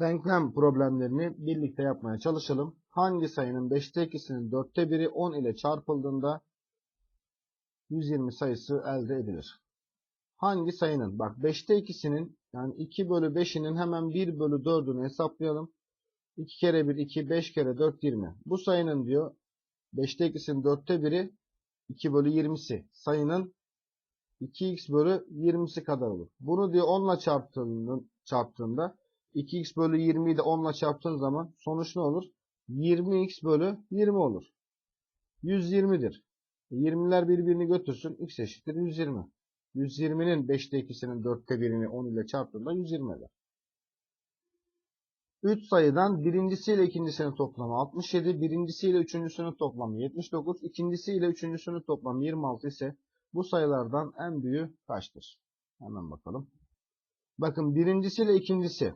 denklem problemlerini birlikte yapmaya çalışalım. Hangi sayının 5'te 2'sinin 4'te 1'i 10 ile çarpıldığında 120 sayısı elde edilir? Hangi sayının? Bak 5'te 2'sinin yani 2 bölü 5'inin hemen 1 bölü 4'ünü hesaplayalım. 2 kere 1 2 5 kere 4 20. Bu sayının diyor 5'te 2'sinin 4'te 1'i 2 bölü 20'si. Sayının 2x bölü 20'si kadar olur. Bunu diyor 10 ile çarptığında, 2x bölü 20'yi de 10 ile çarptığın zaman sonuç ne olur? 20x bölü 20 olur. 120'dir. 20'ler birbirini götürsün. x eşittir 120. 120'nin 5'te 2'sinin 4'te 1'ini 10 ile çarptığında 120 eder. 3 sayıdan birincisiyle ikincisinin toplamı 67, birincisiyle üçüncüsünün toplamı 79, ikincisiyle üçüncüsünün toplamı 26 ise bu sayılardan en büyüğü kaçtır? Hemen bakalım. Bakın birincisiyle ikincisi.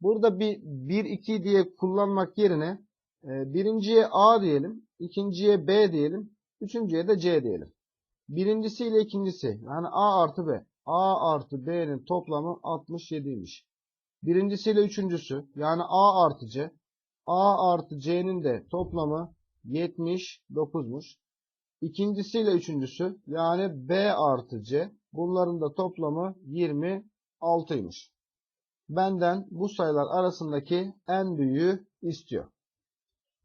Burada bir 1 2 diye kullanmak yerine e, birinciye A diyelim, ikinciye B diyelim, üçüncüye de C diyelim. Birincisiyle ikincisi yani A artı B. A artı B'nin toplamı 67'ymiş. Birincisiyle üçüncüsü yani A artı C. A artı C'nin de toplamı 79'muş. İkincisiyle üçüncüsü yani B artı C. Bunların da toplamı 26'ymış. Benden bu sayılar arasındaki en büyüğü istiyor.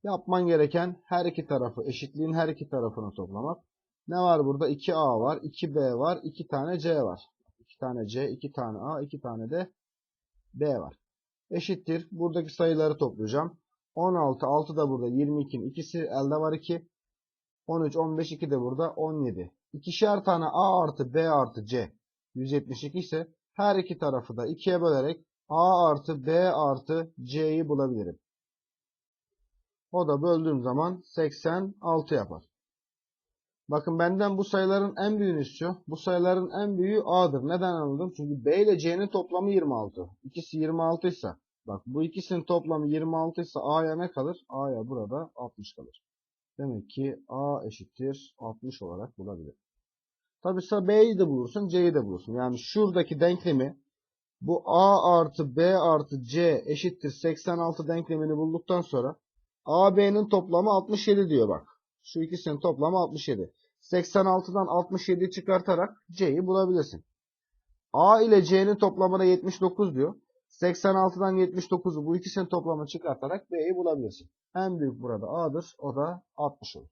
Yapman gereken her iki tarafı, eşitliğin her iki tarafını toplamak. Ne var burada? 2A var, 2B var, 2 tane C var. 2 tane C, 2 tane A, 2 tane de B var. Eşittir. Buradaki sayıları toplayacağım. 16, 6 da burada 22'nin ikisi elde var 2. 13, 15, 2 de burada 17. İkişer tane A artı B artı C 172 ise her iki tarafı da 2'ye bölerek A artı B artı C'yi bulabilirim. O da böldüğüm zaman 86 yapar. Bakın benden bu sayıların en büyüğünü istiyor. Bu sayıların en büyüğü A'dır. Neden anladım? Çünkü B ile C'nin toplamı 26. İkisi 26 ise bak bu ikisinin toplamı 26 ise A'ya ne kalır? A'ya burada 60 kalır. Demek ki A eşittir 60 olarak bulabilir. Tabi ise B'yi de bulursun, C'yi de bulursun. Yani şuradaki denklemi bu A artı B artı C eşittir 86 denklemini bulduktan sonra A, B'nin toplamı 67 diyor bak. Şu ikisinin toplamı 67. 86'dan 67'yi çıkartarak C'yi bulabilirsin. A ile C'nin toplamı da 79 diyor. 86'dan 79'u bu ikisinin toplamını çıkartarak B'yi bulabilirsin. En büyük burada A'dır. O da 60 olur.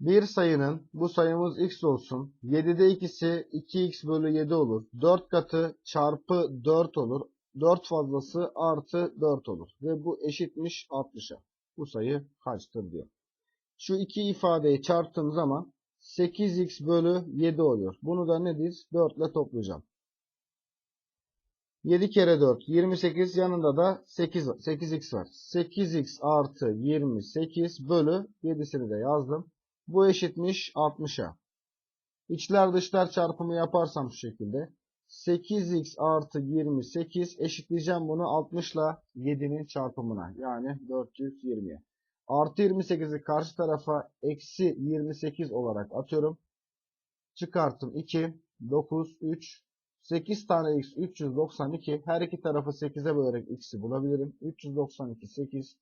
Bir sayının bu sayımız x olsun. 7'de ikisi 2x bölü 7 olur. 4 katı çarpı 4 olur. 4 fazlası artı 4 olur. Ve bu eşitmiş 60'a. Bu sayı kaçtır diyor. Şu iki ifadeyi çarptığım zaman 8x bölü 7 oluyor. Bunu da nedir? 4 ile toplayacağım. 7 kere 4 28 yanında da 8, 8x var. 8x artı 28 bölü 7'sini de yazdım. Bu eşitmiş 60'a. İçler dışlar çarpımı yaparsam şu şekilde. 8x artı 28 eşitleyeceğim bunu 60 ile 7'nin çarpımına. Yani 420'ye. Artı 28'i karşı tarafa eksi 28 olarak atıyorum. Çıkarttım 2, 9, 3, 8 tane x 392. Her iki tarafı 8'e bölerek x'i bulabilirim. 392, 8.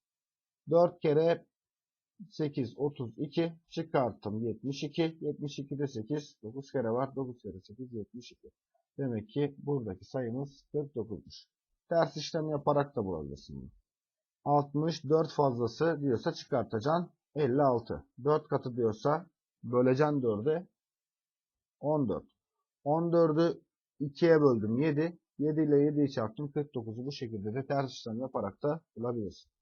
4 kere 8, 32. Çıkarttım 72. 72'de 8. 9 kere var. 9 kere 8, 72. Demek ki buradaki sayımız 49'muş. Ters işlem yaparak da bulabilirsin bunu. 64 fazlası diyorsa çıkartacaksın 56. 4 katı diyorsa böleceksin 4'e 14. 14'ü 2'ye böldüm 7. 7 ile 7'yi çarptım 49'u bu şekilde de ters işlem yaparak da bulabilirsin.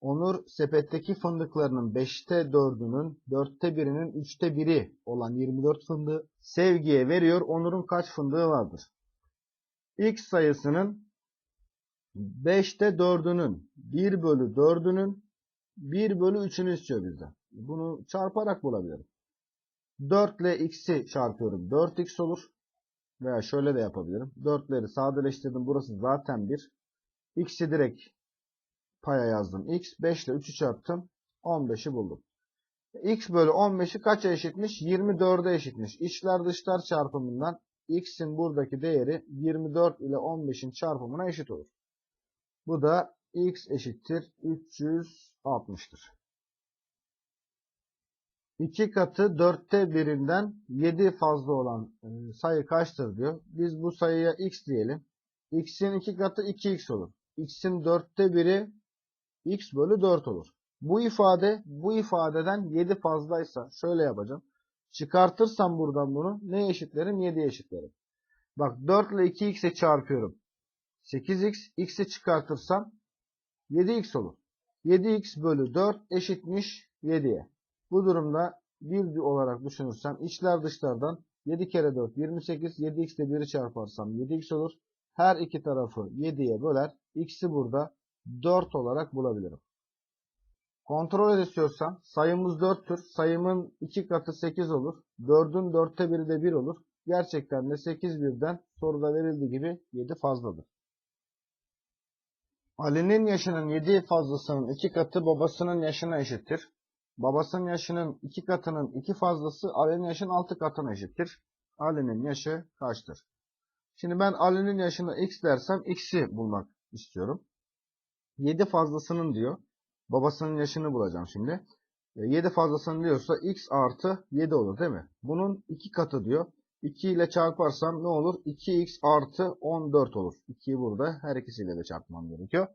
Onur sepetteki fındıklarının 5'te 4'ünün 4'te 1'inin 3'te 1'i olan 24 fındığı Sevgi'ye veriyor. Onur'un kaç fındığı vardır? X sayısının 5'te 4'ünün 1 bölü 4'ünün 1 bölü 3'ünü istiyor bizden. Bunu çarparak bulabilirim. 4 ile x'i çarpıyorum. 4x olur. Veya şöyle de yapabilirim. 4'leri sadeleştirdim. Burası zaten 1. x'i direkt paya yazdım. x 5 ile 3'ü çarptım. 15'i buldum. x bölü 15'i kaça eşitmiş? 24'e eşitmiş. İçler dışlar çarpımından x'in buradaki değeri 24 ile 15'in çarpımına eşit olur. Bu da x eşittir 360'tır. 2 katı 4'te birinden 7 fazla olan e, sayı kaçtır diyor. Biz bu sayıya x diyelim. x'in 2 katı 2x olur. x'in 4'te biri x bölü 4 olur. Bu ifade bu ifadeden 7 fazlaysa şöyle yapacağım. Çıkartırsam buradan bunu ne eşitlerim? 7'ye eşitlerim. Bak 4 ile 2x'e çarpıyorum. 8x x'i çıkartırsam 7x olur. 7x bölü 4 eşitmiş 7'ye. Bu durumda 1 olarak düşünürsem içler dışlardan 7 kere 4 28 7x ile 1'i çarparsam 7x olur. Her iki tarafı 7'ye böler. X'i burada 4 olarak bulabilirim. Kontrol et istiyorsam sayımız 4'tür. Sayımın 2 katı 8 olur. 4'ün 4'te 1'i de 1 olur. Gerçekten de 8 birden soruda verildiği gibi 7 fazladır. Ali'nin yaşının 7 fazlasının 2 katı babasının yaşına eşittir. Babasının yaşının 2 katının 2 fazlası Ali'nin yaşının 6 katına eşittir. Ali'nin yaşı kaçtır? Şimdi ben Ali'nin yaşına x dersem x'i bulmak istiyorum. 7 fazlasının diyor. Babasının yaşını bulacağım şimdi. 7 fazlasının diyorsa x artı 7 olur değil mi? Bunun 2 katı diyor. 2 ile çarparsam ne olur? 2x artı 14 olur. 2'yi burada her ikisiyle de çarpmam gerekiyor.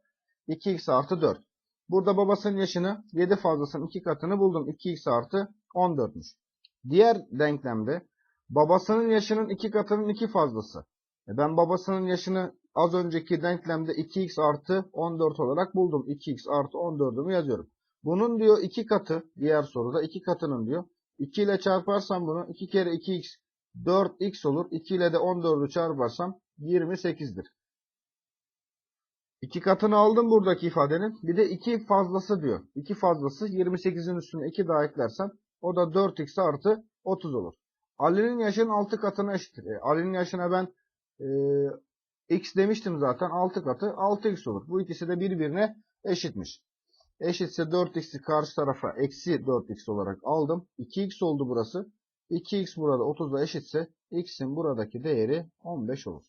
2x artı 4. Burada babasının yaşını 7 fazlasının 2 katını buldum. 2x artı 14'müş. Diğer denklemde babasının yaşının 2 katının 2 fazlası. E ben babasının yaşını az önceki denklemde 2x artı 14 olarak buldum. 2x artı 14'ümü yazıyorum. Bunun diyor 2 katı diğer soruda 2 katının diyor. 2 ile çarparsam bunu 2 kere 2x 4x olur. 2 ile de 14'ü çarparsam 28'dir. 2 katını aldım buradaki ifadenin. Bir de 2 fazlası diyor. 2 fazlası 28'in üstüne 2 daha eklersem o da 4x artı 30 olur. Ali'nin yaşının 6 katına eşittir. E, Ali'nin yaşına ben e, x demiştim zaten 6 katı 6x olur. Bu ikisi de birbirine eşitmiş. Eşitse 4x'i karşı tarafa eksi 4x olarak aldım. 2x oldu burası. 2x burada 30'a eşitse x'in buradaki değeri 15 olur.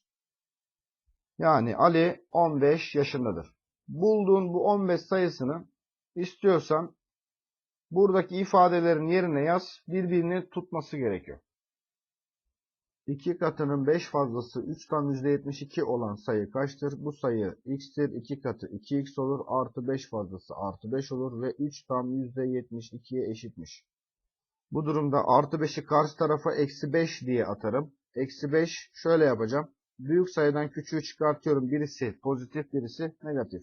Yani Ali 15 yaşındadır. Bulduğun bu 15 sayısını istiyorsan buradaki ifadelerin yerine yaz. Birbirini tutması gerekiyor. 2 katının 5 fazlası 3 tam %72 olan sayı kaçtır? Bu sayı x'tir. 2 katı 2x olur. Artı 5 fazlası artı 5 olur. Ve 3 tam %72'ye eşitmiş. Bu durumda artı 5'i karşı tarafa eksi 5 diye atarım. Eksi 5 şöyle yapacağım. Büyük sayıdan küçüğü çıkartıyorum. Birisi pozitif birisi negatif.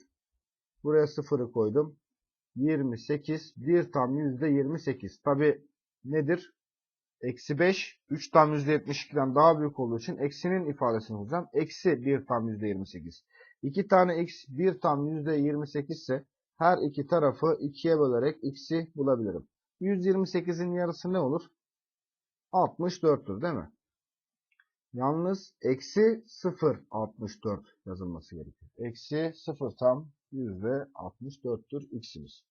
Buraya 0'ı koydum. 28 1 tam %28. Tabi nedir? Eksi 5 3 tam %72'den daha büyük olduğu için eksinin ifadesini bulacağım. Eksi 1 tam %28. 2 tane x 1 tam %28 ise her iki tarafı 2'ye bölerek x'i bulabilirim. 128'in yarısı ne olur? 64'tür değil mi? Yalnız eksi 0.64 yazılması gerekiyor. Eksi 0 tam %64'tür x'imiz.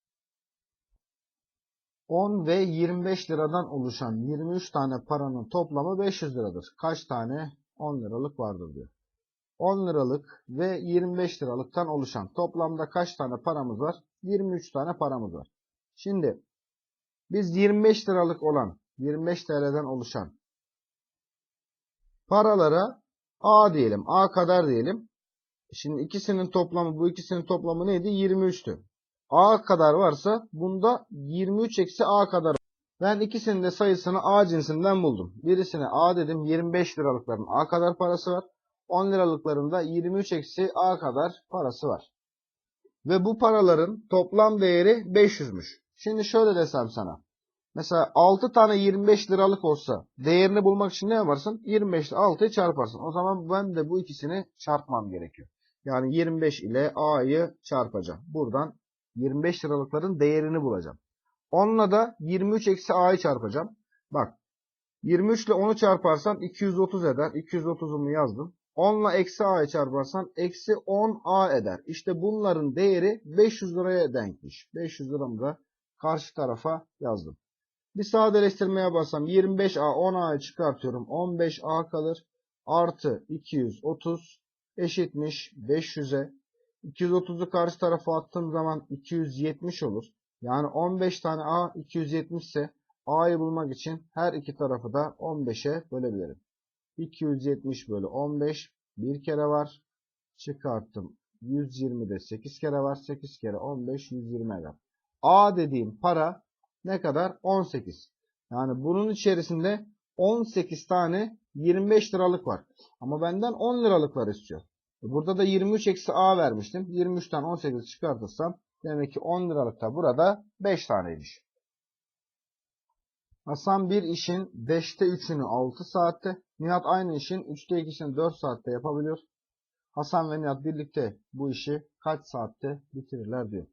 10 ve 25 liradan oluşan 23 tane paranın toplamı 500 liradır. Kaç tane 10 liralık vardır diyor. 10 liralık ve 25 liralıktan oluşan toplamda kaç tane paramız var? 23 tane paramız var. Şimdi biz 25 liralık olan 25 TL'den oluşan paralara A diyelim. A kadar diyelim. Şimdi ikisinin toplamı bu ikisinin toplamı neydi? 23'tü. A kadar varsa bunda 23 eksi A kadar. Ben ikisinin de sayısını A cinsinden buldum. Birisine A dedim 25 liralıkların A kadar parası var. 10 liralıkların da 23 eksi A kadar parası var. Ve bu paraların toplam değeri 500'müş. Şimdi şöyle desem sana. Mesela 6 tane 25 liralık olsa değerini bulmak için ne yaparsın? 25 ile 6'yı çarparsın. O zaman ben de bu ikisini çarpmam gerekiyor. Yani 25 ile A'yı çarpacağım. Buradan 25 liralıkların değerini bulacağım. Onunla da 23 eksi A'yı çarpacağım. Bak 23 ile 10'u çarparsan 230 eder. 230'umu yazdım. 10 ile eksi A'yı çarparsan eksi 10 A eder. İşte bunların değeri 500 liraya denkmiş. 500 liramı da karşı tarafa yazdım. Bir sadeleştirmeye bassam 25A 10A'yı çıkartıyorum. 15A kalır. artı 230 eşitmiş 500'e. 230'u karşı tarafa attığım zaman 270 olur. Yani 15 tane A 270 ise A'yı bulmak için her iki tarafı da 15'e bölebilirim. 270 bölü 15 bir kere var. Çıkarttım. 120'de 8 kere var. 8 kere 15 120 eder. A dediğim para ne kadar? 18. Yani bunun içerisinde 18 tane 25 liralık var. Ama benden 10 liralıklar istiyor. Burada da 23 eksi A vermiştim. 23'ten 18 çıkartırsam demek ki 10 liralık da burada 5 taneymiş. Hasan bir işin 5'te 3'ünü 6 saatte, Nihat aynı işin 3'te 2'sini 4 saatte yapabiliyor. Hasan ve Nihat birlikte bu işi kaç saatte bitirirler diyor.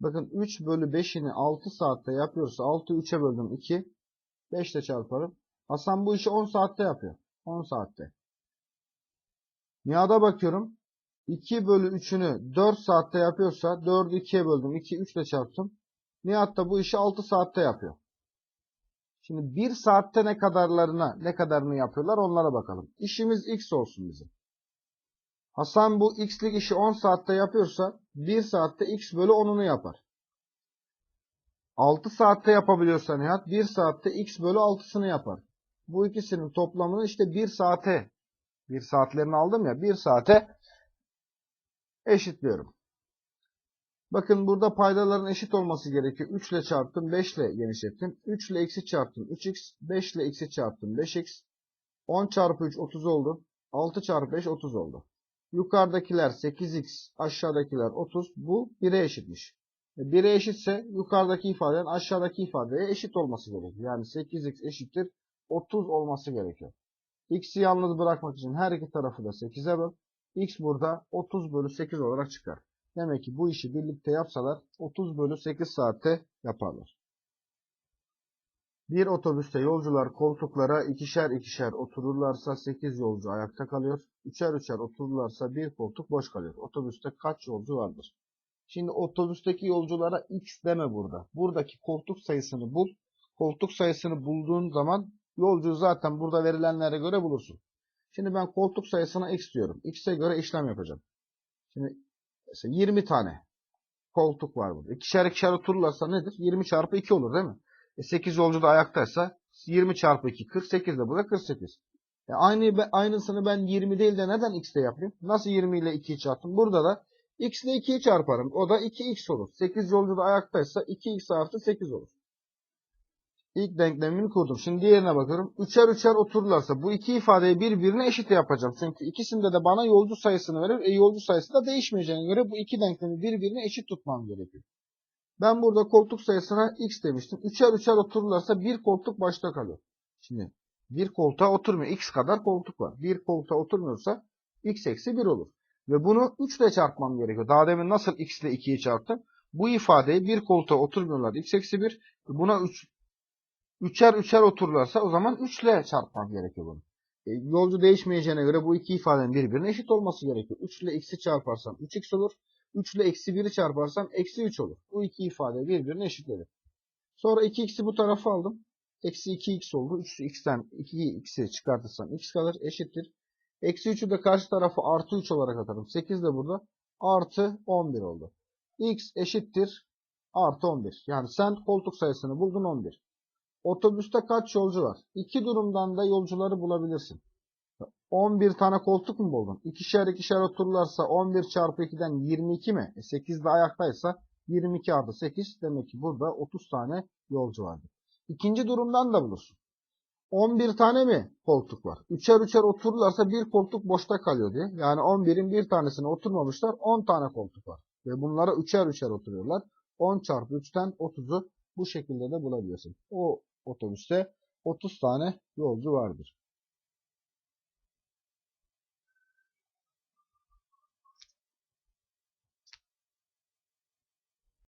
Bakın 3 bölü 5'ini 6 saatte yapıyorsa 6'yı 3'e böldüm 2. 5 ile çarparım. Hasan bu işi 10 saatte yapıyor. 10 saatte. Nihat'a bakıyorum. 2 bölü 3'ünü 4 saatte yapıyorsa 4'ü 2'ye böldüm. 2 3 ile çarptım. Nihat da bu işi 6 saatte yapıyor. Şimdi 1 saatte ne kadarlarına ne kadarını yapıyorlar onlara bakalım. İşimiz x olsun bizim. Hasan bu x'lik işi 10 saatte yapıyorsa 1 saatte x bölü 10'unu yapar. 6 saatte yapabiliyorsa Nihat 1 saatte x bölü 6'sını yapar. Bu ikisinin toplamını işte 1 saate 1 saatlerini aldım ya 1 saate eşitliyorum. Bakın burada paydaların eşit olması gerekiyor. 3 ile çarptım 5 ile genişlettim. 3 ile x'i çarptım 3x. 5 ile x'i çarptım 5x. 10 çarpı 3 30 oldu. 6 çarpı 5 30 oldu. Yukarıdakiler 8x, aşağıdakiler 30. Bu 1'e eşitmiş. 1'e eşitse yukarıdaki ifadenin aşağıdaki ifadeye eşit olması gerekiyor. Yani 8x eşittir 30 olması gerekiyor. X'i yalnız bırakmak için her iki tarafı da 8'e böl. x burada 30 bölü 8 olarak çıkar. Demek ki bu işi birlikte yapsalar 30 bölü 8 saatte yaparlar. Bir otobüste yolcular koltuklara ikişer ikişer otururlarsa 8 yolcu ayakta kalıyor. Üçer üçer otururlarsa bir koltuk boş kalıyor. Otobüste kaç yolcu vardır? Şimdi otobüsteki yolculara x deme burada. Buradaki koltuk sayısını bul. Koltuk sayısını bulduğun zaman yolcuyu zaten burada verilenlere göre bulursun. Şimdi ben koltuk sayısına x diyorum. x'e göre işlem yapacağım. Şimdi mesela 20 tane koltuk var burada. İkişer ikişer otururlarsa nedir? 20 çarpı 2 olur değil mi? E 8 yolcu da ayaktaysa 20 çarpı 2 48 de burada 48. E aynı, aynısını ben 20 değil de neden x'te yapayım? Nasıl 20 ile 2'yi çarptım? Burada da x ile 2'yi çarparım. O da 2x olur. 8 yolcu da ayaktaysa 2x artı 8 olur. İlk denklemini kurdum. Şimdi diğerine bakıyorum. Üçer üçer otururlarsa bu iki ifadeyi birbirine eşit yapacağım. Çünkü ikisinde de bana yolcu sayısını verir. E yolcu sayısı da değişmeyeceğine göre bu iki denklemi birbirine eşit tutmam gerekiyor. Ben burada koltuk sayısına x demiştim. Üçer üçer otururlarsa bir koltuk başta kalıyor. Şimdi bir koltuğa oturmuyor. x kadar koltuk var. Bir koltuğa oturmuyorsa x eksi 1 olur. Ve bunu 3 ile çarpmam gerekiyor. Daha demin nasıl x ile 2'yi çarptım? Bu ifadeyi bir koltuğa oturmuyorlar. x eksi 1. Buna 3 üçer üçer otururlarsa o zaman 3 ile çarpmam gerekiyor bunu. E, yolcu değişmeyeceğine göre bu iki ifadenin birbirine eşit olması gerekiyor. 3 ile x'i çarparsam 3x olur. 3 ile eksi 1'i çarparsam eksi 3 olur. Bu iki ifade birbirine eşitledim. Sonra 2x'i bu tarafa aldım. Eksi 2x oldu. 3x'ten 2x'i çıkartırsam x kalır. Eşittir. Eksi 3'ü de karşı tarafı artı 3 olarak atarım. 8 de burada. Artı 11 oldu. x eşittir. Artı 11. Yani sen koltuk sayısını buldun 11. Otobüste kaç yolcu var? İki durumdan da yolcuları bulabilirsin. 11 tane koltuk mu buldun? İkişer ikişer otururlarsa 11 çarpı 2'den 22 mi? E 8 de ayaktaysa 22 artı 8 demek ki burada 30 tane yolcu vardır. İkinci durumdan da bulursun. 11 tane mi koltuk var? Üçer üçer otururlarsa bir koltuk boşta kalıyor diye. Yani 11'in bir tanesine oturmamışlar 10 tane koltuk var. Ve bunlara üçer üçer oturuyorlar. 10 çarpı 3'ten 30'u bu şekilde de bulabiliyorsun. O otobüste 30 tane yolcu vardır.